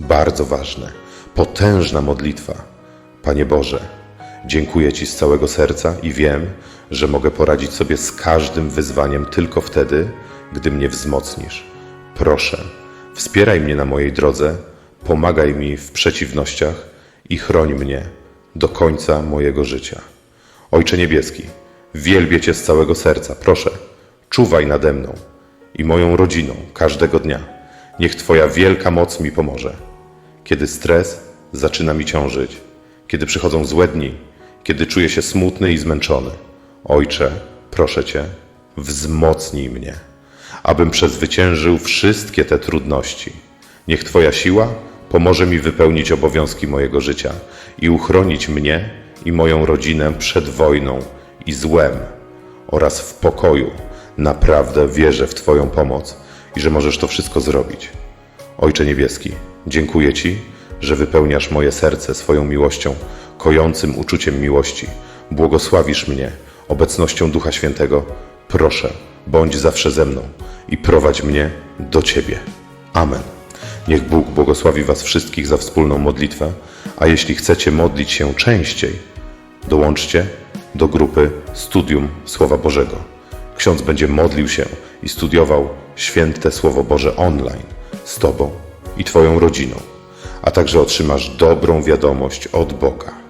Bardzo ważne, potężna modlitwa. Panie Boże, dziękuję Ci z całego serca i wiem, że mogę poradzić sobie z każdym wyzwaniem tylko wtedy, gdy mnie wzmocnisz. Proszę, wspieraj mnie na mojej drodze, pomagaj mi w przeciwnościach i chroń mnie do końca mojego życia. Ojcze Niebieski, wielbię Cię z całego serca. Proszę, czuwaj nade mną i moją rodziną każdego dnia. Niech Twoja wielka moc mi pomoże. Kiedy stres zaczyna mi ciążyć, kiedy przychodzą złe dni, kiedy czuję się smutny i zmęczony. Ojcze, proszę Cię, wzmocnij mnie, abym przezwyciężył wszystkie te trudności. Niech Twoja siła pomoże mi wypełnić obowiązki mojego życia i uchronić mnie i moją rodzinę przed wojną i złem oraz w pokoju. Naprawdę wierzę w Twoją pomoc i że możesz to wszystko zrobić. Ojcze Niebieski, dziękuję Ci, że wypełniasz moje serce swoją miłością, kojącym uczuciem miłości. Błogosławisz mnie obecnością Ducha Świętego. Proszę, bądź zawsze ze mną i prowadź mnie do Ciebie. Amen. Niech Bóg błogosławi Was wszystkich za wspólną modlitwę, a jeśli chcecie modlić się częściej, dołączcie do grupy Studium Słowa Bożego. Ksiądz będzie modlił się i studiował święte Słowo Boże online z Tobą i Twoją rodziną, a także otrzymasz dobrą wiadomość od Boga.